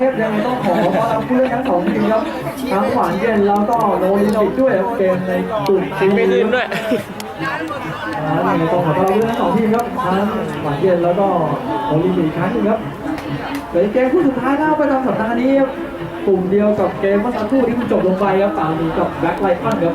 เทพยังต้องขอต้อนรับผู้เล่นทั้งสองทีมครับทั้งหวานเย็นแล้วก็โนลิมปิกด้วยครับเกมในกลุ่มทีมอื่นๆด้วยอ่านี่ต้องขอต้อนรับผู้เล่นทั้งสองทีมครับทั้งหวานเย็นแล้วก็โนลิมปิกอีกครั้งหนึงครับเดี๋ยวเกมคู่สุดท้ายนะประจำสัปดาห์นี้ครับกลุ่มเดียวกับเกมเมื่อสักครู่ที่เพิ่งจบลงไปครับต่างมีกับแบ็คไลท์ฟันครับ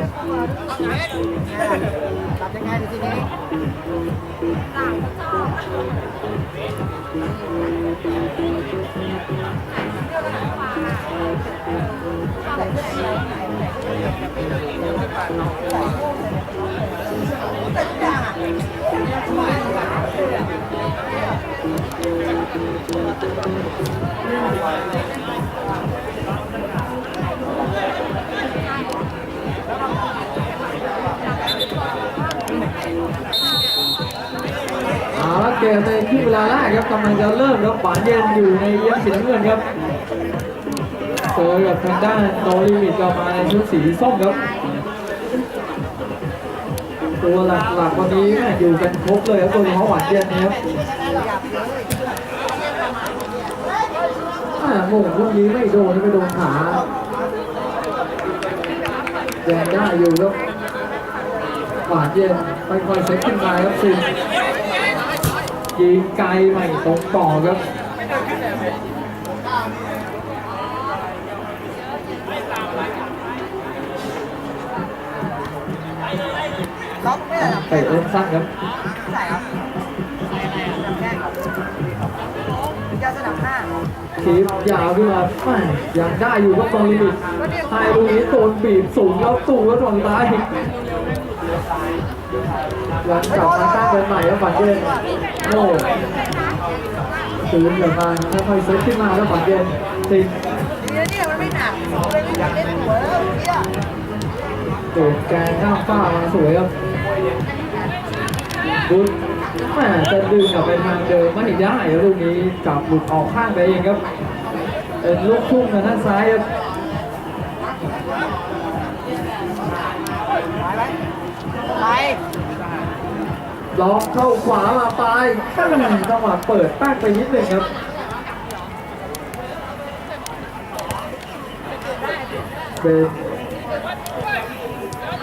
ตัดยังไงทีนี้ต่างก็ชอบเมในที่เวลาแรกครับกำลังจะเริ่มครับหวานเย็นอยู่ในเยี่ยมสีน้ำเงินครับเจอกับทางด้านโนลิมิตก็มาในชุดสีส้มครับ ตัวหลักๆวันนี้อยู่กันครบเลยครับตัวเฉพาะหวานเย็นนะครับอ่าโมงลูกนี้ไม่โดนไม่โดนขายังได้อยู่ครับหวานเย็นค่อยๆเซ็ตขึ้นมาครับซิ ยิงไกลใหม่ตรงต่อครับล็อกเนี่ยเตะเล่นสั้นครับใส่ครับแน่ครับยาสนับหน้าคีบยาวขึ้นมาแม่ยังได้อยู่ครับตรงลิมิตไฮลูกนี้โดนบีบสูงแล้วสูงแล้วตรงท้าย ยังกลับมาตั้งเดินใหม่ครับฝันเย็นโอ้คืนกลับมาค่อยๆเซตขึ้นมาแล้วฝันเย็นติดดีนะเนี่ยมันไม่หนักเลยไม่เล่นหัวแล้วเนี่ยโดดแกนข้ามฟ้ามาสวยครับบุญแม่จะดึงกลับไปทางเดิมไม่ได้ครับลูกนี้จับหลุดออกข้างไปเองครับเป็นลูกทุ่งนะด้านซ้ายครับ ล็อกเข้าขวามาปลายตั้งจังหวะเปิดตั้งไปนิดนึงครับเป็น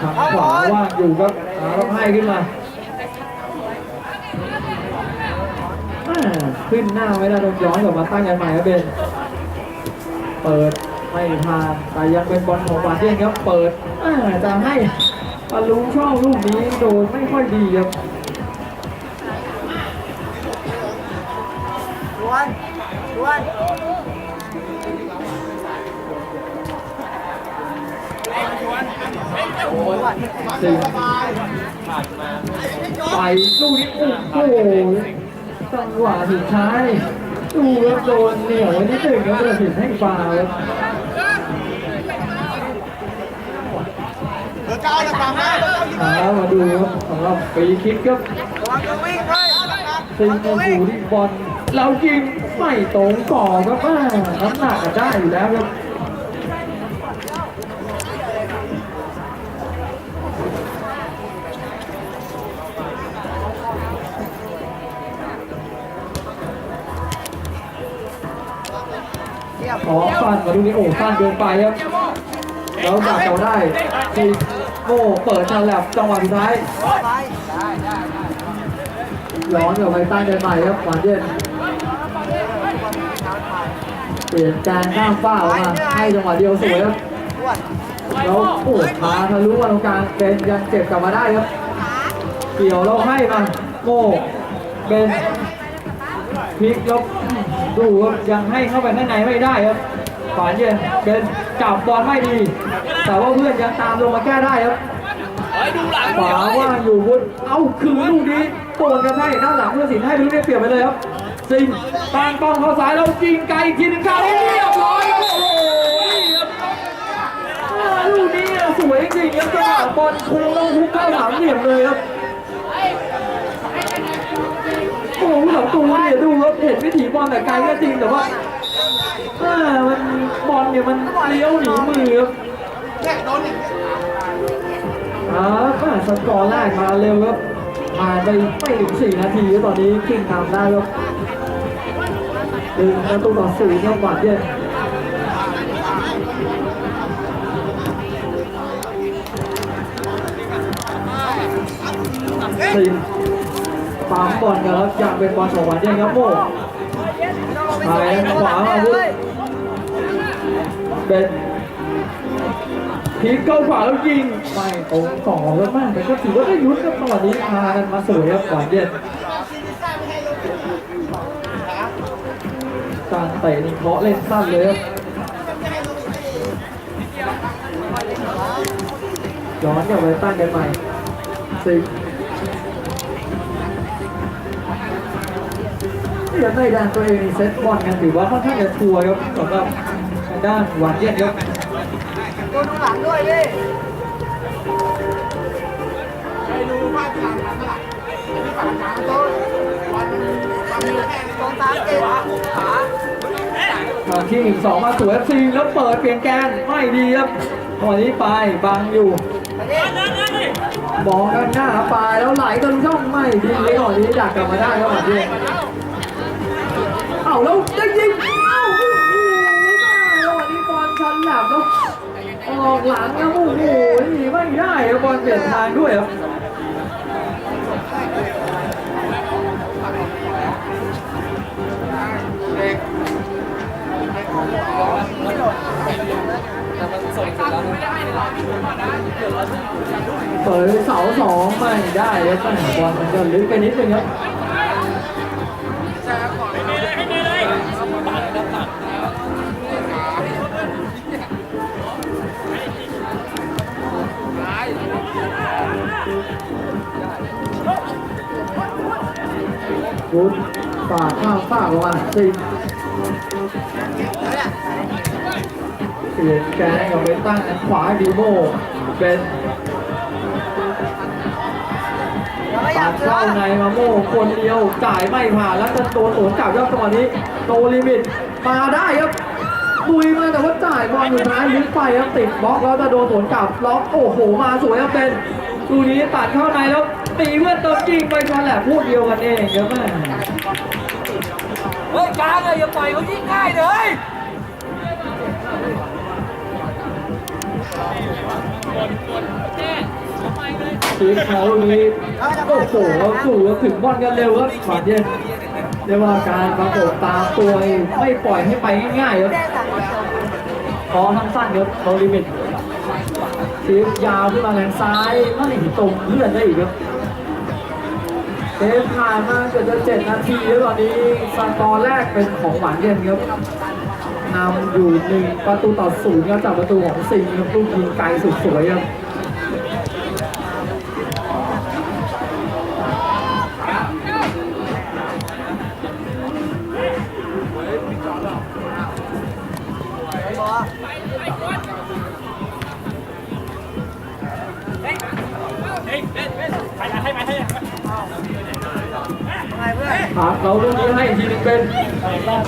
ขังขวาว่างอยู่ครับหารับให้ขึ้นมาอ่าขึ้นหน้าไว้แล้วโดนย้อนกลับมาตั้งกันใหม่ครับเบนเปิดไม่ทางแต่ยังเป็นบอลของบาเดียนครับเปิดอ่าจะให้บอลลูช่องลูกนี้โดนไม่ค่อยดีครับ สิไปลูกนี้โอ้โหจังหวะสุดท้ายดูครับโดนเหนียวไว้นิดหนึ่งครับเลยผิดให้ฟาวครับเบอร์เก้าระวังนะเบอร์เก้ายิงเอามาดูครับสำหรับฟรีคิกครับระวังตัววิ่งด้วยซิงมาอยู่ที่บอลเรายิงไม่ตรงก่อนครับอ่าน้ำหนักก็ได้อยู่แล้วครับ ขอฟันมาดูนี่โอ้ฟันเกินไปครับแล้วดักเราได้ีโม่เปิดฉลับจังหวะสุดท้ายไปได้ได้ได้ย้อนกับไปตั้งเดินใหม่ครับหวานเย็นเปลี่ยนการข้ามฟ้าออกมาให้จังหวะเดียวสวยครับแล้วโอ้พาทะลุมาตรงกลางเบนยังเก็บกลับมาได้ครับเกี่ยวแล้วให้มาโม่เบนพลิกแล้ว ดูครับยังให้เข้าไปข้างในไม่ได้ครับฝานเย็นเบนจับบอลไม่ดี แต่ว่าเพื่อนยังตามลงมาแก้ได้ครับขวาว่างอยู่บุญเอาคืนลูกนี้โดนกระแทกด้านหลังเพื่อสินให้ลูกนี้เปลี่ยนไปเลยครับซิงตั้งป้องเข้าซ้ายแล้วยิงไกลอีกทีหนึงเข้าเรียบร้อยครับโอ้โหลูกนี้สวยจริงครับจังหวะบอลค้งล้วฮุกเข้าหลังเหลี่ยมเลยครับ โอ้โหลังตัวเนี่ยดูครับเห็นวิถีบอลแต่ไกลก็จริงแต่ว่าอ่ามันบอลเนี่ยมันเลี้ยวหนีมือครับแม่โดนอีกอ่าก็สกอร์แรกมาเร็วครับผ่านไปไม่ถึงสี่นาทีแล้วตอนนี้คิงทำได้ครับดึงประตูต่อสี่ครับหวานเย็นสี่ ปั๊มบอลกันครับอยากเป็นบอลของวานย็นครับโม่ต้องลงไปไปสวยขวามาวุธเป็นพีกเข้าขวาแล้วยิงไม่ตรงสองแล้วมากแต่ก็ถือว่าได้ยุทธครับตอนนี้พากันมาสวยครับหวานเย็นการเตะนี่เคาะเล่นสั้นเลยครับย้อนกลับไปตั้งกันใหม่สิ ยังไม่ดันตัวเองเซตบอลกันถือว่าค่อนข้างจะทัวร์ครับสำหรับทางด้านหวานเย็นครับดนดูหลังด้วยดิโดนโดนตามเกมขาทางที่หนึ่งสองมาสวยซีแล้วเปิดเปลี่ยนแกนไม่ดีครับตอนนี้ไปบังอยู่ไปดิมองกันหน้าไปแล้วไหลกันช่องไม่ดีเลยตอนนี้อยากกลับมาได้ครับหวานเย็น อ้าแล้วได้ยิงเอ้าโอ้โหแล้ววันนี้บอลชันแหลมแล้วออกหลังแล้วโอ้โหหนีไม่ได้ครับบอลเปลี่ยนทางด้วยครับเปิดเสาสองไม่ได้ครับตั้งบอลมันก็ลึกไปนิดนึงครับ ฒปาดข้ามฟากลงมาสิเปลี่ยนแกนกับไปตั้งขวาดีโมเป็นแล้วก็อตัยาดเข้าในมาโม่คนเดียวจ่ายไม่ผ่านแล้วจะตัวสวนกลับยอดจังหวะนี้ โตลิมิตมาได้ครับลุยมาแต่ว่าจ่ายบอลอยู่ท้ายลึกไปครับติดบล็อกแล้วจะโดนสวนกลับล็อกโอ้โหมาสวยครับเป็นดูนี้ตัดเข้าในแล้วตีเพื่อนติมจริงไปชนแหละพูดเดียวกันเองครับแม่ เฮ้ยกลางเลยอย่าปล่อยเขายิงง่ายเลยทีมเขาลูกนี้โอ้โหสู่ถึงบอลกันเร็วครับหวานเย็นเรียกว่าการประกบตามตัวไม่ปล่อยให้ไปง่ายๆครับแจ้งสั่งคนเยวขอทั้งสั้นครับโนลิมิตทีมยาวขึ้นมาแรงซ้ายไม่ตรงเลื่อนได้อีกครับ เกมผ่านมาเกือบจะเจ็ดนาทีแล้วตอนนี้สกอร์แรกเป็นของหวานเย็นครับนำอยู่หนึ่งประตูต่อศูนย์ครับจากประตูของซิงครับลูกยิงไกลสุดสวยครับ เพื่อนครับเราลูกนี้ให้อีกทีหนึงเป็น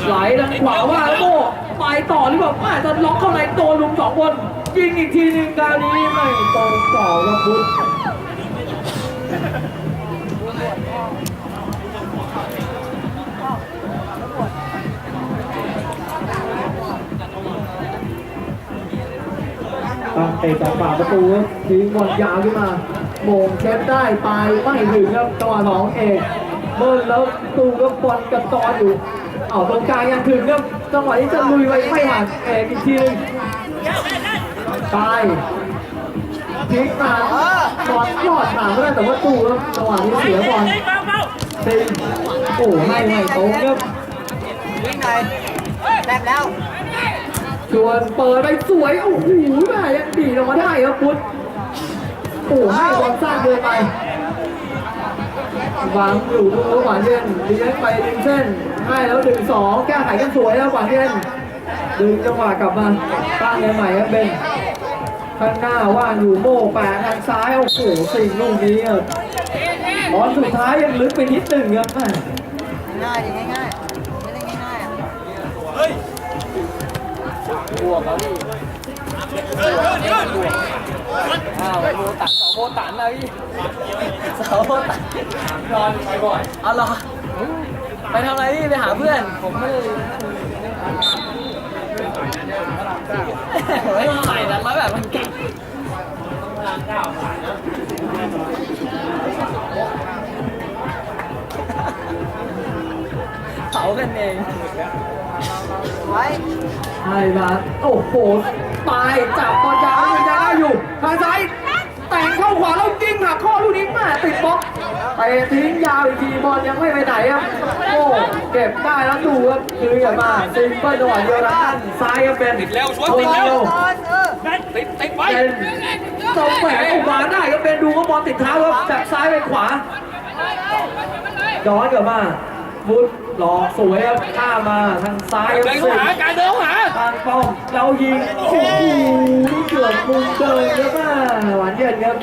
ไหลทางขวาว่าแล้วโต้ไปต่อหรือเปล่าอาจจะล็อกเข้าในตัวลุมสองคนยิงอีกทีหนึงคราวนี้ไม่ตรงต่อครับพุทธตั้งเตะจากปากประตูทิ้งบอลยาวขึ้นมาโมงเช็ดได้ไปไม่ถึงครับตัวน้องเอก เบิ้ลแล้วตูก็บอลกระตอนอยู่เอาตรงกลางยังถึงครับจังหวะที่จะลุยไปไม่ผ่านเอกอีกทีหนึงตายพลิกมาบอลยอดผ่านไม่ได้แต่ว่าตูครับจังหวะนี้เสียบอลติงโอ้ให้ไม่ตรงครับวิ่งไหนแลบแล้วชวนเปิดไปสวยโอ้โหแม่ยังดีดออกมาได้ครับพุทธโอ้ให้บอลสั้นเกินไป วางอยู่ตรงนู้นหวานเย็นเลี้ยงไปดึงเส้นให้แล้วดึงสองแก้ไขกันสวยแล้วหวานเย็นดึงจังหวะกลับมาตั้งยังใหม่ครับเบนข้างหน้าว่างอยู่โม่แปะทางซ้ายโอ้โหสิ่งลูกนี้อะบอลสุดท้ายยังลึกไปนิดหนึ่งครับง่ายดิง่ายๆไม่ได้ง่ายๆอะบวกเขาดิ อ้าวโบตันสองโบตันนะพี่สองโบตันนอนไปบ่อยเอาเหรอไปทำอะไรพี่ไปหาเพื่อน ผมไม่ได้ไม่ต้องใส่แต่มาแบบมันเก่งเผากันเองไว้ให้มาโอ้โห ตายจับบอลยาวยังจะได้อยู่ทางซ้ายแต่งเข้าขวาแล้วยิงหักข้อลูกนี้แม่ติดบล็อกไปทิ้งยาวอีกทีบอลยังไม่ไปไหนครับโอ้เก็บได้แล้วดูครับคืออย่ามาซิมเปิลจังหวะเดียวนะด้านซ้ายครับเป็นติดเร็วช่วยโอ้ติดเร็วตอนเออติดติดไว้เป็นตรงแหวกออกมาได้ครับเป็นดูว่าบอลติดเท้าครับจากซ้ายไปขวาย้อนกลับมา บุญหลอกสวยครับข้ามมาทางซ้ายคเดิรันบเข้าหาการเดินเข้าหาทางป้อมเรายิงโอ้โหเกือบมุมเดินครับแม่หวานเย็นครับ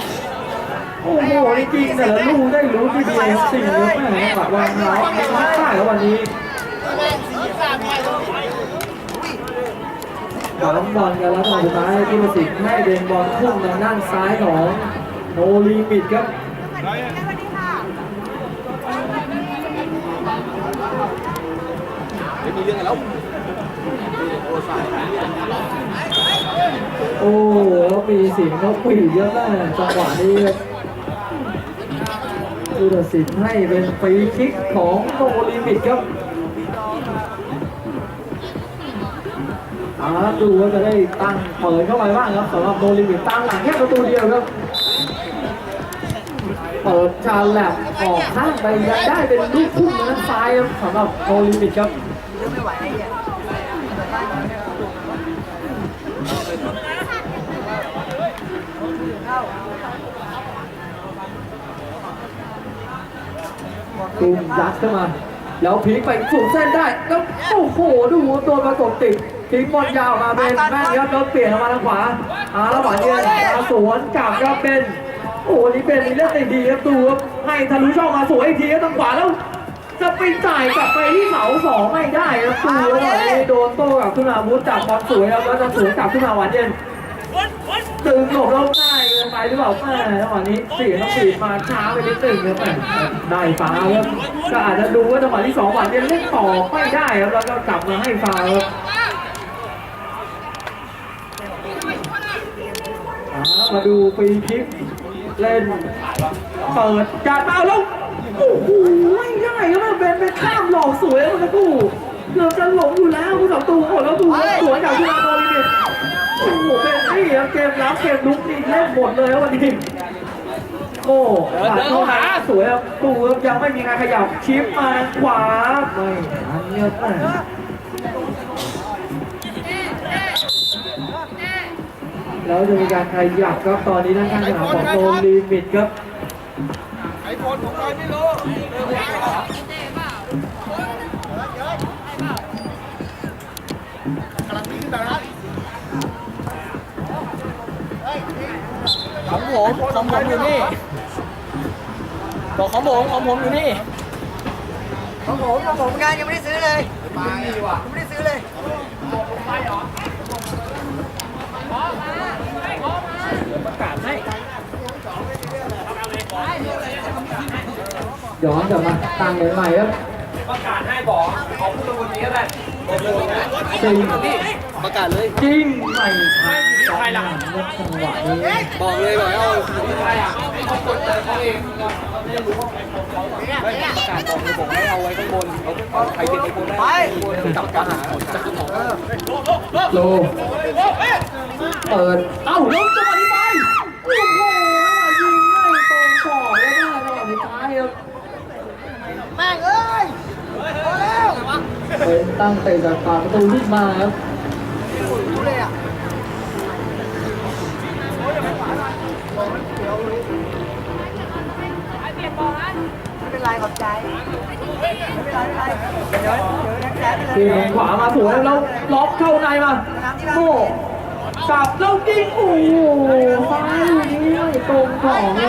โอ้โหนี่จริงแต่ละลูกได้รู้ที่เดียวสิ่งครับแม่ปะวางเท้าไม่พลาดครับวันนี้ บอลบอลกันแล้วตอนสุดท้ายที่ประสิทธิ์ให้เดนบอลพุ่งทางด้านซ้ายของโนลีมิดครับไมีเรื่องกันแล้วโอ้โหแล้วมีเสียงนกหวีเยอะมากจังหวะนี้ครับผู้ตัดสินให้เป็นฟรีคิกของโนลิมิตครับอาดูว่าจะได้ตั้งเปิดเข้าไปบ้างครับสำหรับโนลิมิตตั้งหลังแค่ประตูเดียวครับ เปิดชาแลบออกข้างไปยังได้เป็นลูกพุ่งนั้นซ้ายครับสำหรับโนลิมิตครับ ตูมยัดเข้ามา แล้วพลิกไปสูงเส้นได้ แล้วโอ้โห ดูตัวประกบติดทิ้งบอลยาวมาเป็นแม่นครับแล้วเปลี่ยนออกมาทางขวาอาแล้วหวานเย็นมาสวนกลับครับเป็น โอ้โหนี่เป็นเล่นได้ดีครับดูครับให้ทะลุช่องมาสวยอีกทีครับทางขวาแล้ว จะไปจ่ายกลับไปที่เสาสองไม่ได้ครับดูแล้ววันนี้โดนโต้กลับขึ้นมามุดจับบอลสวยครับแล้วจะสวนกลับขึ้นมาหวานเย็น ตึงหลบแล้วง่ายเกินไปหรือเปล่าแม่จังหวะนี้สียต้องปีดมาช้าไปนิดนึงครับแม่ได้ฟ้าครับก็อาจจะดูว่าจังหวะที่สองหวานเย็นเล่นต่อไม่ได้ครับแล้วก็กลับมาให้ฟาวครับอ่ามาดูฟรีคิกเล่นเปิดการเมาแล้วโอ้โหไม่ได้ครับเป็นเป็นข้ามหลอกสวยครับนะกูเกือบจะหลงอยู่แล้วผู้สับตูหมดแล้วดูสวยจากที่มาโดนเนี่ย โอ้โหเป็นนี่ครับเกมรับเกมลุกนี่เล่นหมดเลยครับวันนี้โอ้หลังเข้าหาสวยครับตูครับยังไม่มีใครขยับชิปมาทางขวาไม่ทันครับแม่แล้วจะมีการขยับครับตอนนี้ทางการสนามของโดนลิมิตครับไอ้คนของใครไม่รู้ ของผมของผมอยู่นี่บอกของผมของผมอยู่นี่ของผมของผมงานยังไม่ได้ซื้อเลยยังไม่ได้ซื้อเลยประกาศให้ย้อนกลับมาตั้งเลยใหม่ครับ ประกาศให้บอกเอาผู้ดูนี้แหละบอก็ได้จริงประกาศเลยจริงไม่ทันจังหวะนี้บอกเลยบอกเอาใครอะเขากดแต่เขาเองไม่รู้ว่าประกาศบอกเลยบอกให้เอาไว้ข้างบนเอาใครเป็นไอ้คนแรกจับกาหาจะขึ้นขอโลเปิดเอ้าล้มจัง ตั้งเตะจากปากประตูขึ้นมาครับรู้เลยอะไม่เป็นไรขอบใจเป็นไรไม่เป็นไรเดี๋ยวเดี๋ยวแจ๊ไปเลยทีมขวามาสวยแล้วล็อกเข้าในมาโม่กลับแล้วยิงโอ้โหซ้ายนี้ไม่ตรงของครั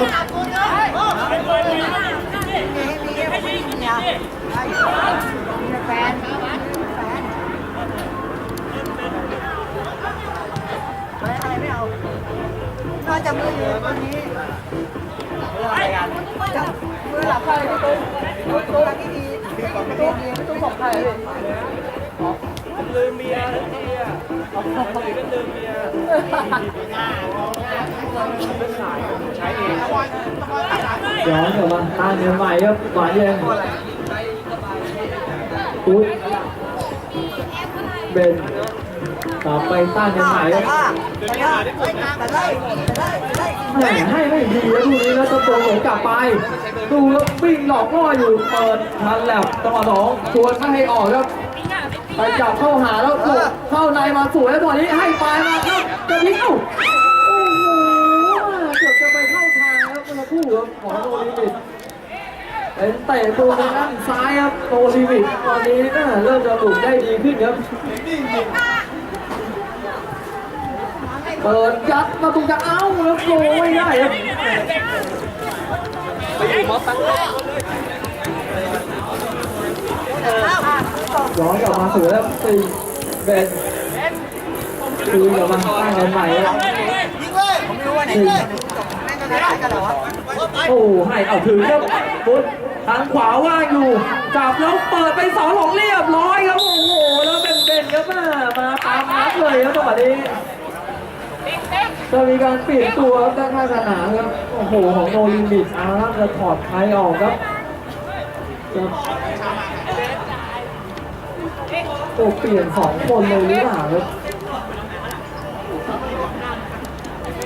บ มืออยู่ตรงนี้จับมือหลับไปที่ตุ้มตุ้มที่ดีตุ้มดีตุ้มของใครเลยลืมเมียเมียเอาคนอื่นก็ลืมเมียใช้เองย้อนกลับมาตั้งเนื้อใหม่ครับหวานเย็นอุ๊ยเบน กลับไปตั้งเนื้อใหม่ครับแต่ไล่แต่ไล่แต่ไล่แหมให้ไม่ดีแล้วดูนี้แล้วตัวหลงกลับไป ดูแล้ววิ่งหลอกล่ออยู่เปิดทันแล้วจังหวะสองชวนไม่ให้ออกครับไปจับเข้าหาแล้วถูกเข้าในมาสวยแล้วตัวนี้ให้ปลายมาครับจะพลิกเอ้าโอ้โหเกือบจะไปเข้าทางครับเมื่อคู่ครับของโนลิมิตเป็นเตะตัวทางด้านซ้ายครับโนลิมิตตอนนี้น่าเริ่มจะหลุดได้ดีขึ้นครับ เปิดยัดมาตุกจะเอ้าแล้วโกไม่ได้ครับไปยู่มอสตั้งย้อนกลับมาสู่แล้วตีเบนคืนกลับมาตั้งกันใหม่แล้วผมไม่รู้ว่าไหนเล่นไม่ได้กันเหรอวะโอ้ให้เอาถึงครับฟุตทางขวาว่างอยู่จับแล้วเปิดไปสองหลงเรียบร้อยครับโอ้โหแล้วเป็นเบนครับมามาตามนัดเลยครับจังหวะนี้ จะมีการเปลี่ยนตัวครับด้านข้างสนามครับ โอ้โห ของโนลิมิตอาร์จะถอดใครออกครับโอ้เปลี่ยนสองคนเลยหรือเปล่าครับ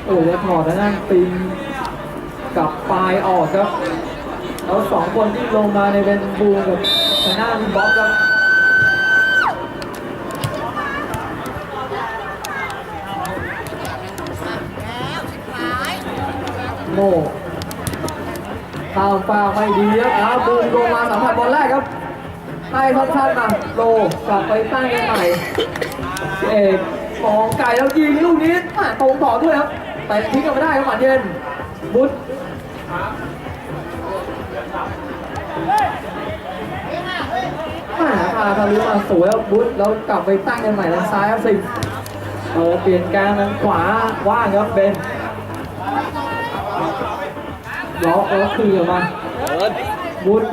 เออจะถอดแล้วนั่นปิงกับปลายออกครับแล้วสองคนที่ลงมาในเป็นบูกับชนะมีบล็อกครับ โม่ข้ามฟ้าไม่ดีครับอ้าวบูมลงมาสัมผัสบอลแรกครับให้สั้นๆมาโลกลับไปตั้งกันใหม่เอกมองไก่แล้วยิงลูกนี้ตรงต่อด้วยครับ แต่ทิ้งกันไม่ได้ครับหวานเย็นบุตรอ่าพาทะลุมาสวยครับบุตรแล้วกลับไปตั้งกันใหม่ทางซ้ายครับสิเออเปลี่ยนกลางทางขวาว่างครับเบน ล็อกแล้วคืนออกมาเดินบุตร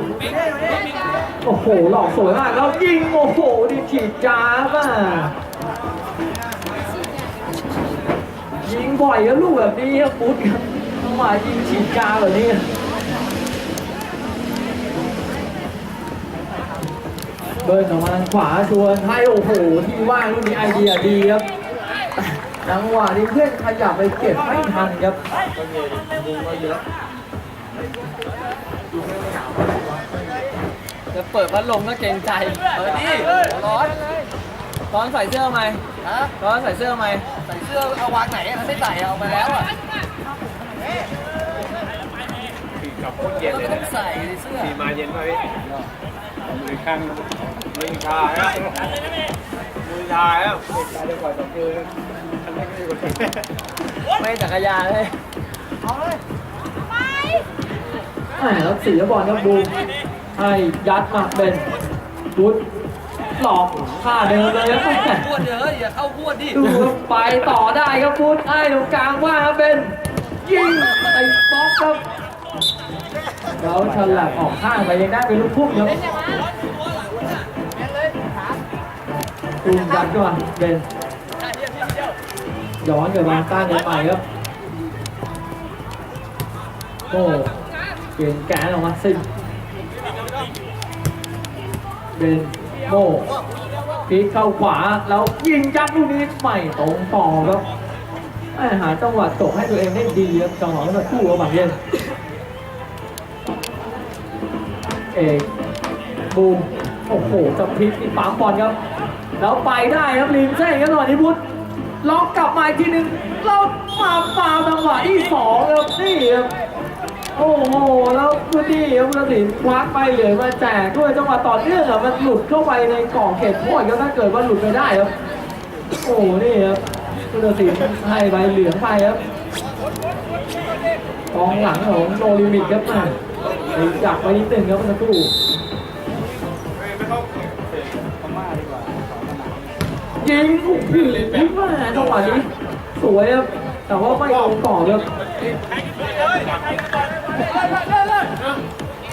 โอ้โห หลอกสวยมาก แล้วยิง โอ้โห ดิฉีดจ้าป่ะยิงบ่อยแล้วลูกแบบนี้ครับพุทธครับจังหวะยิงฉีดจ้าแบบนี้เบิร์นออกมาทางขวาชวนให้โอ้โห ที่ว่างลูกนี้ไอเดียดีครับจังหวะนี้เพื่อนขยับไปเก็บไม่ทันครับ จะเปิดพัดลมก็เกรงใจเปิดดิร้อนตอนใส่เสื้อไหมฮะตอนใส่เสื้อไหมใส่เสื้อเอาวางไหนอะไม่ใส่เอาไปแล้วอะกับคนเย็นเลยต้องใส่เสื้อมาเย็นป่ะพี่มือข้างมือชาแล้วมือชาแล้วชาจะปล่อยสองมืออันนี้ก็อยู่กับไม่จักรยานเลยเอาเลย แหมแล้วเสียบอลครับบูมให้ยัดมาเป็นบุตหลอกท่าเดิมเลยครับแหมพวดเยอะอย่าเข้าพวดดิดูไปต่อได้ครับบุตให้ตรงกลางว่างครับเป็น ยิงไอ้บล็อกครับแล้วฉลับออกข้างไปยังได้เป็นลูกพุ่งครับตูมยัดก่อนเป็นย้อนกลับมาต้านในใหม่ครับโอ้ ปลี่ยนแกนออกมาสิเบนโมพีเข้าขวาแล้วยิงยัดลูกนี้ใหม่ตรงต่อครับหาจังหวะตกให้ตัวเองได้ดีครับจังหวะนั้นคู่กับหมัดเย็นเอกบูมโอ้โหจะพลิกอีกปั๊มบอลครับ แล้วไปได้ครับลิมเซ่ครับหน่อยนิพุทธล็อกกลับมาอีกทีหนึงเรามาฟาวจังหวะที่สองครับนี่ครับ โอ้โห แล้วคือนี่ครับคุณสินควักไปเลือมาแจกด้วยจังหวะต่อเนื่องอะมันหลุดเข้าไปในกล่องเก็บโทษครับถ้าเกิดว่าหลุดไปได้ครับ โอ้โหนี่ครับพุทธศิลป์ให้ใบเหลืองไปครับกองหลังของโนลิมิตครับมาจับไปนิดนึงครับเมื่อสักครู่พม่าดีกว่ายิงโอ้โหยิงมาจังหวะนี้สวยครับแต่ว่าไม่ลงต่อครับ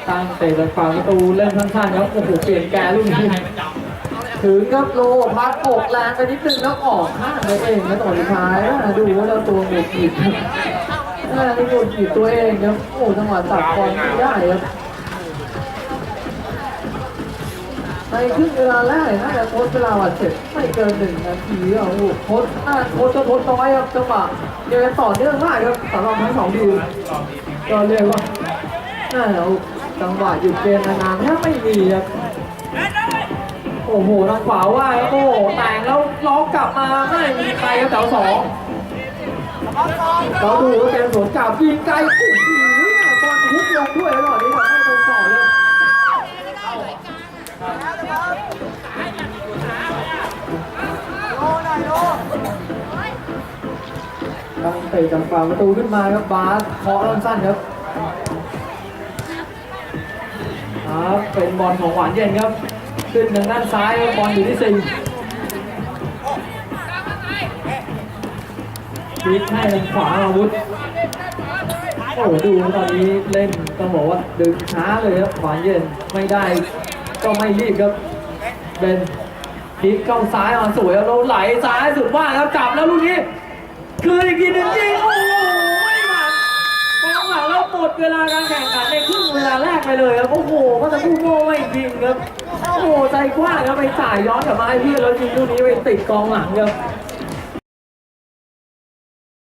ตั้งเตะจากฝั่งประตูเล่นสั้นๆครับโอ้โหเปลี่ยนแกนลูกนี้ถึงครับโลพัดอกแรงไปนิดนึงแล้วออกข้างเลยเองนะตอนสุดท้ายนะดูว่าเราตัวหงุดหงิดน่าจะหงุดหงิดตัวเองครับโอ้จังหวะตัดบอลไม่ได้ครับในครึ่งเวลาแรกน่าจะทดเวลาบาดเจ็บไม่เกินหนึ่งนาทีอะโอ้โหทดน่าทดจะทดน้อยครับจังหวะเดินต่อเนื่องมากครับสำหรับทั้งสองทีม ก็เรียกว่าน่าจะเอาจังหวะหยุดเกมนานๆแทบไม่มีครับโอ้โหทางขวาว่าโอ้โหแต่งแล้วล็อกกลับมาไม่มีใครครับแถวสองเราดูว่าเกมสวนกลับยิงไกลโอ้โหบอลทุบลงด้วยแล้วหน่อยนี้ทำให้ตรงต่อเลย โลหน่อยโลตั้งเตะจากฝั่งประตูขึ้นมาครับบาสเคาะสั้นครับครับเป็นบอลของหวานเย็นครับ ขึ้นทางด้านซ้ายครับบอลอยู่ที่สี่พลิกให้ทางขวาอาวุธโอ้โหดูตอนนี้เล่นต้องบอกว่าดึงช้าเลยครับหวานเย็นไม่ได้ ก็ไม่รีบครับเป็นพลิกเข้าซ้ายมาสวยแล้วไหลซ้ายสุดว่าครับจับแล้วลูกนี้ คืออีกทีหนึงยิงโอ้โหไม่หวังกองหลังแล้วหมดเวลาการแข่งขันในครึ่งเวลาแรกไปเลยครับโอ้โหก็จะพูดโง่ไม่จริงครับโอ้โหใจกว้างครับไปจ่ายย้อนกลับมาให้เพื่อนแล้วยิงลูกนี้ไปติดกองหลังครับ